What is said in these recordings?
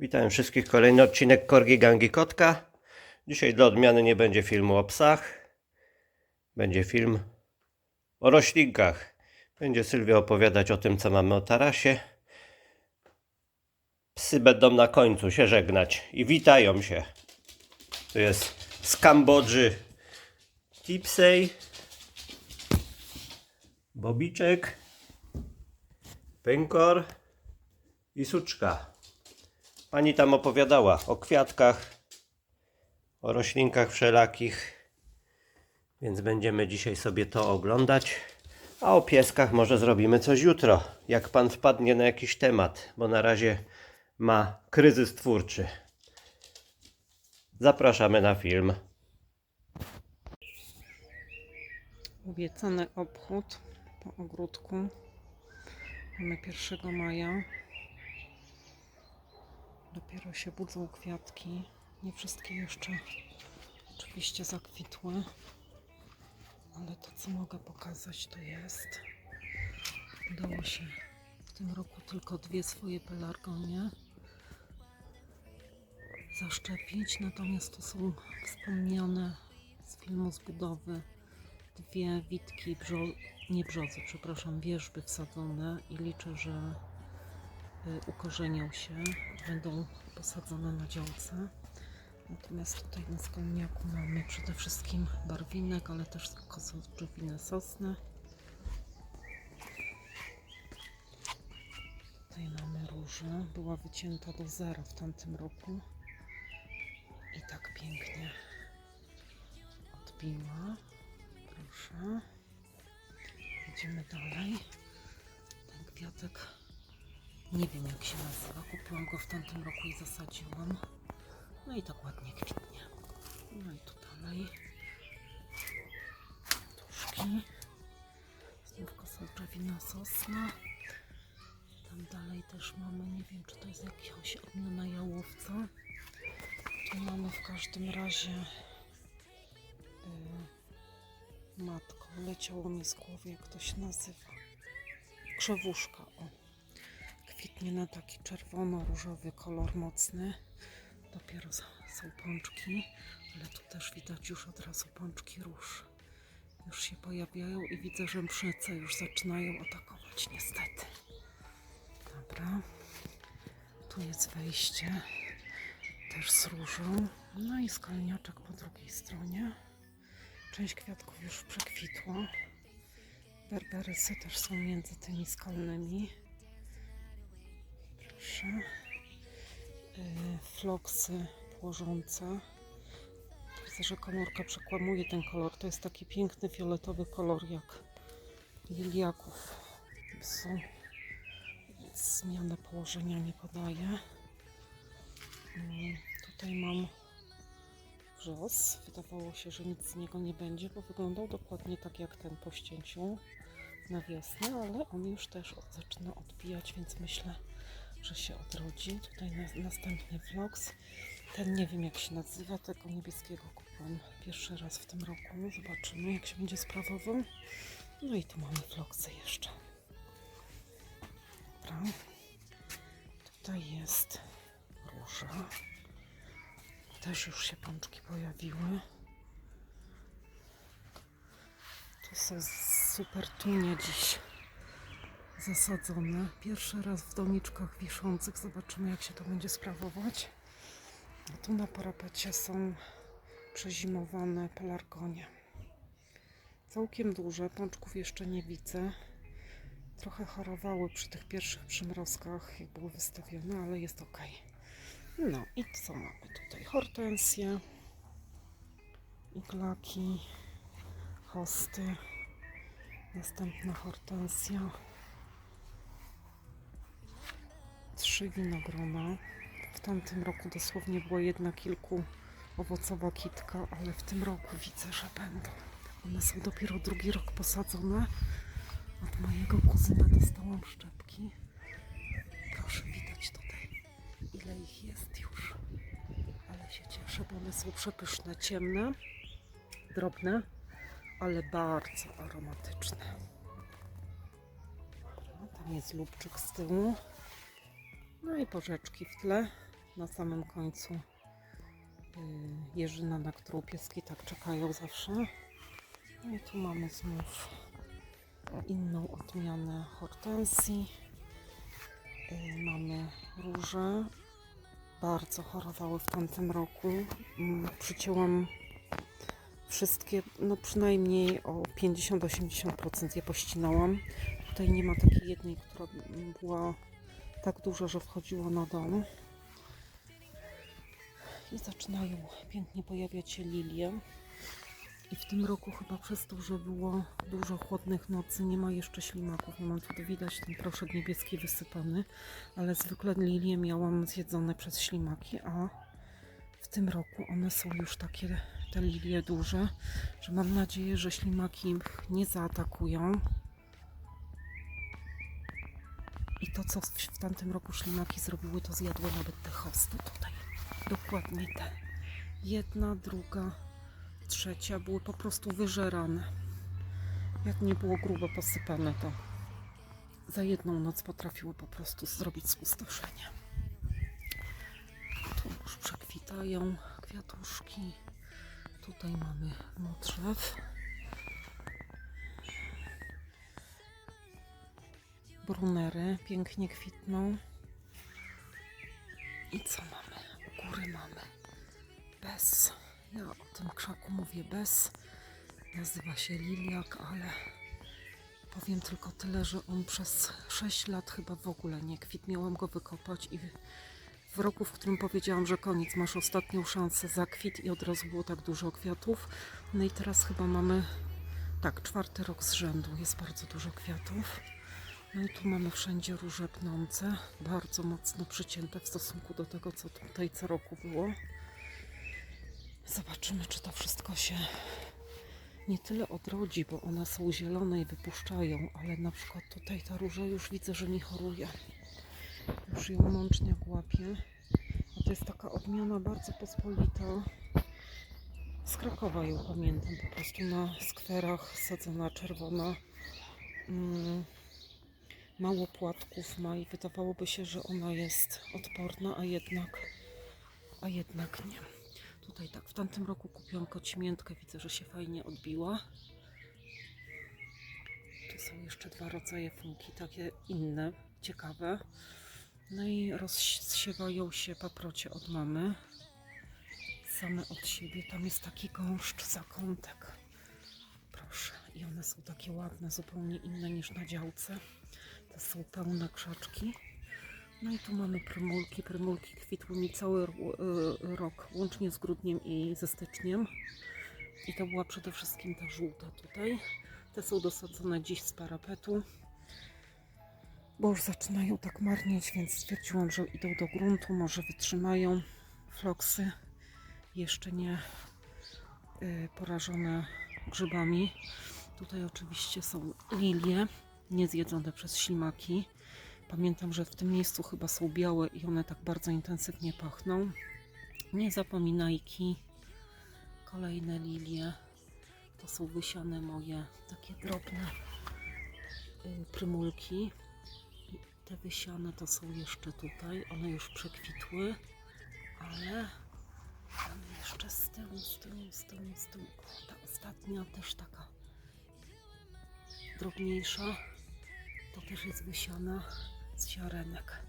Witam wszystkich. Kolejny odcinek Korgi Gangi Kotka. Dzisiaj dla odmiany nie będzie filmu o psach. Będzie film o roślinkach. Będzie Sylwia opowiadać o tym, co mamy o tarasie. Psy będą na końcu się żegnać i witają się. To jest z Kambodży Tipsey, Bobiczek, Pękor i Suczka. Pani tam opowiadała o kwiatkach, o roślinkach wszelakich, więc będziemy dzisiaj sobie to oglądać. A o pieskach może zrobimy coś jutro, jak pan wpadnie na jakiś temat, bo na razie ma kryzys twórczy. Zapraszamy na film. Obiecany obchód po ogródku. Mamy 1 maja. Dopiero się budzą kwiatki. Nie wszystkie jeszcze oczywiście zakwitły. Ale to co mogę pokazać to jest. Udało się w tym roku tylko dwie swoje pelargonie zaszczepić. Natomiast to są wspomniane z filmu z budowy dwie witki, brzo, nie brzozy, przepraszam, wierzby wsadzone i liczę, że ukorzenią się, będą posadzone na działce. Natomiast tutaj na skalniaku mamy przede wszystkim barwinek, ale też kosoczowinę sosnę. Tutaj mamy różę, była wycięta do zera w tamtym roku i tak pięknie odbiła. Proszę. Idziemy dalej. Ten kwiatek nie wiem jak się nazywa. Kupiłam go w tamtym roku i zasadziłam. No i tak ładnie kwitnie. No i tu dalej. Tuszki. Znów kosołczewina sosna. Tam dalej też mamy, nie wiem czy to jest jakaś odmiana jałowca. Tu mamy w każdym razie y, Matko, leciało mi z głowy, jak to się nazywa. Krzewuszka, o. Kwitnie na taki czerwono-różowy kolor mocny. Dopiero są pączki, ale tu też widać już od razu pączki róż. Już się pojawiają i widzę, że mszyce już zaczynają atakować, niestety. Dobra. Tu jest wejście, też z różą. No i skalniaczek po drugiej stronie. Część kwiatków już przekwitła. Berberysy też są między tymi skalnymi. Proszę. Yy, floksy płożące. Widzę, że komórka przekłamuje ten kolor. To jest taki piękny fioletowy kolor jak liliaków. Są. Zmianę położenia nie podaję. Yy, tutaj mam wrzos. Wydawało się, że nic z niego nie będzie, bo wyglądał dokładnie tak jak ten po ścięciu na wiosnę, ale on już też zaczyna odbijać, więc myślę, że się odrodzi. Tutaj na, następny vlogs. Ten nie wiem jak się nazywa, tego niebieskiego kupiłam pierwszy raz w tym roku. Zobaczymy jak się będzie sprawował. No i tu mamy vlogsy jeszcze. Dobra. Tutaj jest róża. Też już się pączki pojawiły. Tu są super tunie dziś zasadzone. Pierwszy raz w doniczkach wiszących. Zobaczymy, jak się to będzie sprawować. A tu na parapecie są przezimowane pelargonie. Całkiem duże. Pączków jeszcze nie widzę. Trochę chorowały przy tych pierwszych przymrozkach, jak były wystawione, ale jest ok. No i co mamy tutaj? Hortensje, iglaki, hosty, następna hortensja, trzy winogrona. W tamtym roku dosłownie była jedna kilku owocowa kitka, ale w tym roku widzę, że będą. One są dopiero drugi rok posadzone. Od mojego kuzyna dostałam szczepki. Proszę, widać tutaj, ile ich jest już. Ale się cieszę, bo one są przepyszne, ciemne, drobne, ale bardzo aromatyczne. No, tam jest lubczyk z tyłu. No i porzeczki w tle. na samym końcu y, jeżyna, na którą pieski tak czekają zawsze. No i tu mamy znów inną odmianę hortensji. Y, Mamy róże. Bardzo chorowały w tamtym roku. Mm, Przycięłam wszystkie, no przynajmniej o 50-80% je pościnałam. Tutaj nie ma takiej jednej, która była tak duża, że wchodziło na dom. I zaczynają pięknie pojawiać się lilie. I w tym roku chyba przez to, że było dużo chłodnych nocy, nie ma jeszcze ślimaków. Nie mam tu widać ten proszek niebieski wysypany, ale zwykle lilie miałam zjedzone przez ślimaki, a w tym roku one są już takie, te lilie duże, że mam nadzieję, że ślimaki ich nie zaatakują. I to, co w, tamtym roku ślimaki zrobiły, to zjadły nawet te hosty tutaj. Dokładnie te. Jedna, druga, trzecia były po prostu wyżerane. Jak nie było grubo posypane, to za jedną noc potrafiły po prostu zrobić spustoszenie. Tu już przekwitają kwiatuszki. Tutaj mamy modrzew. Brunery pięknie kwitną. I co mamy? U góry mamy bez. Ja o tym krzaku mówię bez. Nazywa się liliak, ale powiem tylko tyle, że on przez 6 lat chyba w ogóle nie kwitł. Miałam go wykopać i w roku, w którym powiedziałam, że koniec, masz ostatnią szansę, zakwit i od razu było tak dużo kwiatów. No i teraz chyba mamy, tak, czwarty rok z rzędu, jest bardzo dużo kwiatów. No i tu mamy wszędzie róże pnące, bardzo mocno przycięte w stosunku do tego, co tutaj co roku było. Zobaczymy, czy to wszystko się nie tyle odrodzi, bo one są zielone i wypuszczają, ale na przykład tutaj ta róża już widzę, że nie choruje. Już ją mączniak łapie. A to jest taka odmiana bardzo pospolita. Z Krakowa ją pamiętam, po prostu na skwerach sadzona czerwona. Mm, mało płatków ma i wydawałoby się, że ona jest odporna, a jednak, a jednak nie. Tutaj tak, w tamtym roku kupiłam kocimiętkę, widzę, że się fajnie odbiła. Tu są jeszcze dwa rodzaje funki, takie inne, ciekawe. No i rozsiewają się paprocie od mamy. Same od siebie. Tam jest taki gąszcz, zakątek. Proszę. I one są takie ładne, zupełnie inne niż na działce. To są pełne krzaczki. No i tu mamy prymulki. Prymulki kwitły mi cały y, rok, łącznie z grudniem i ze styczniem. I to była przede wszystkim ta żółta tutaj. Te są dosadzone dziś z parapetu, bo już zaczynają tak marnieć, więc stwierdziłam, że idą do gruntu, może wytrzymają floksy. Jeszcze nie y, porażone grzybami. Tutaj oczywiście są lilie, niezjedzone przez ślimaki. Pamiętam, że w tym miejscu chyba są białe i one tak bardzo intensywnie pachną. Nie zapominajki. Kolejne lilie. To są wysiane moje takie drobne y, prymulki. Te wysiane to są jeszcze tutaj. One już przekwitły, ale jeszcze z tyłu, z tyłu, z tyłu, z tyłu. Ta ostatnia też taka drobniejsza. To też jest wysiana z ziarenek,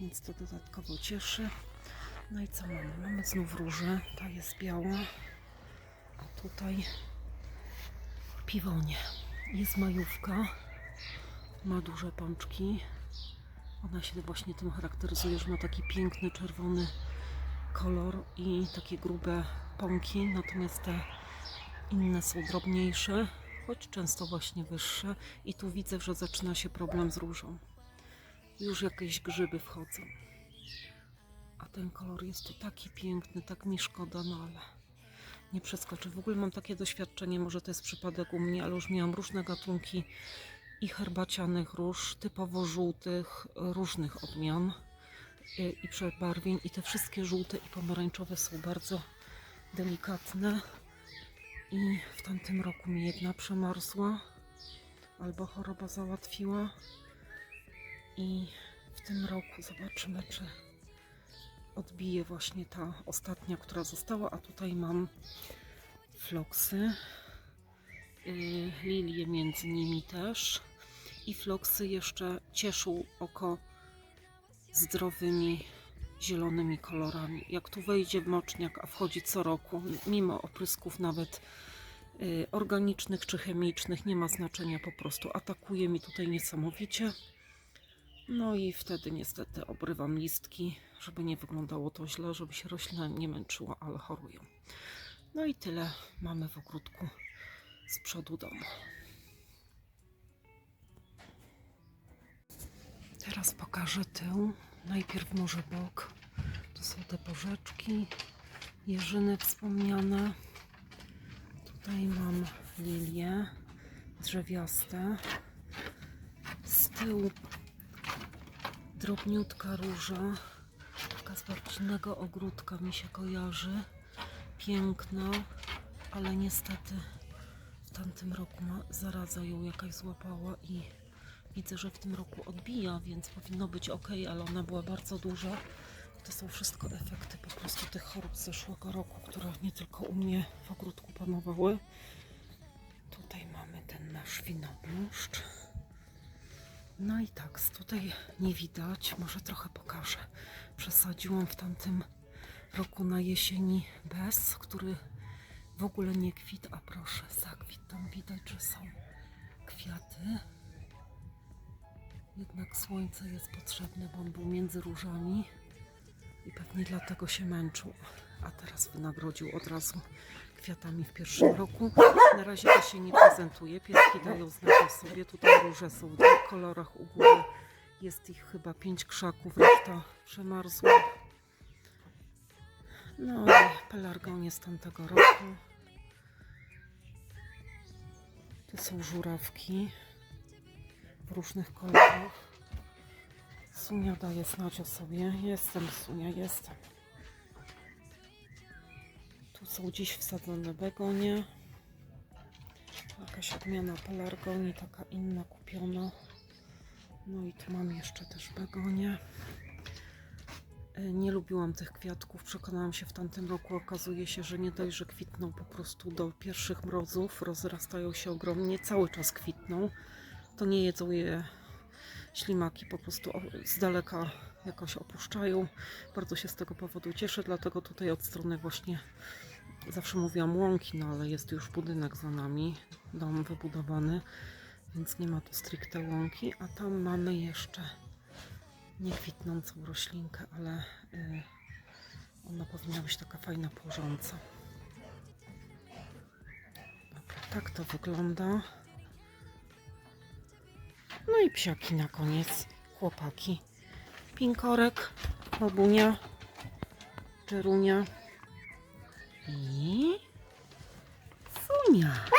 więc to dodatkowo cieszy. No i co mamy? Mamy znów różę, ta jest biała, a tutaj piwonie. Jest majówka, ma duże pączki. Ona się właśnie tym charakteryzuje, że ma taki piękny czerwony kolor i takie grube pąki, natomiast te inne są drobniejsze, choć często właśnie wyższe. I tu widzę, że zaczyna się problem z różą. Już jakieś grzyby wchodzą. A ten kolor jest tu taki piękny, tak mi szkoda, no ale nie przeskoczę. W ogóle mam takie doświadczenie, może to jest przypadek u mnie, ale już miałam różne gatunki i herbacianych róż, typowo żółtych, różnych odmian y, i przebarwień. I te wszystkie żółte i pomarańczowe są bardzo delikatne. I w tamtym roku mi jedna przemarzła albo choroba załatwiła. I w tym roku zobaczymy, czy odbije właśnie ta ostatnia, która została, a tutaj mam floksy, yy, lilie między nimi też i floksy jeszcze cieszą oko zdrowymi zielonymi kolorami. Jak tu wejdzie moczniak, a wchodzi co roku, mimo oprysków nawet y, organicznych czy chemicznych, nie ma znaczenia, po prostu atakuje mi tutaj niesamowicie. No i wtedy niestety obrywam listki, żeby nie wyglądało to źle, żeby się roślina nie męczyła, ale chorują. No i tyle mamy w ogródku z przodu domu. Teraz pokażę tył. Najpierw może bok. Tu są te porzeczki, jeżyny wspomniane. Tutaj mam lilie drzewiaste. Z tyłu drobniutka róża. Taka z babcinnego ogródka mi się kojarzy. Piękna, ale niestety w tamtym roku zaraza ją jakaś złapała i widzę, że w tym roku odbija, więc powinno być ok, ale ona była bardzo duża. To są wszystko efekty po prostu tych chorób z zeszłego roku, które nie tylko u mnie w ogródku panowały. Tutaj mamy ten nasz winobluszcz. No i tak, tutaj nie widać, może trochę pokażę. Przesadziłam w tamtym roku na jesieni bez, który w ogóle nie kwit, a proszę, zakwit, tam widać, że są kwiaty. Jednak słońce jest potrzebne, bo on był między różami i pewnie dlatego się męczył. A teraz wynagrodził od razu kwiatami w pierwszym roku. Na razie to się nie prezentuje. Pieski dają znać o sobie. Tutaj róże są w dwóch kolorach u góry. Jest ich chyba pięć krzaków, reszta przemarzła. No i pelargonie z tamtego roku. Tu są żurawki różnych kolorach. Sunia daje znać o sobie. Jestem Sunia, jestem. Tu są dziś wsadzone begonie. Jakaś odmiana pelargonii, taka inna kupiona. No i tu mam jeszcze też begonie. E, Nie lubiłam tych kwiatków. Przekonałam się w tamtym roku. Okazuje się, że nie dość, że kwitną po prostu do pierwszych mrozów. Rozrastają się ogromnie. Cały czas kwitną. To nie jedzą je ślimaki. Po prostu z daleka jakoś opuszczają. Bardzo się z tego powodu cieszę. Dlatego tutaj od strony właśnie zawsze mówiłam łąki, no ale jest już budynek za nami. Dom wybudowany. Więc nie ma tu stricte łąki. A tam mamy jeszcze niekwitnącą roślinkę, ale y, ona powinna być taka fajna płożąca. Dobra, tak to wygląda. No i psiaki na koniec, chłopaki. Pinkorek, babunia, czerunia i Sunia.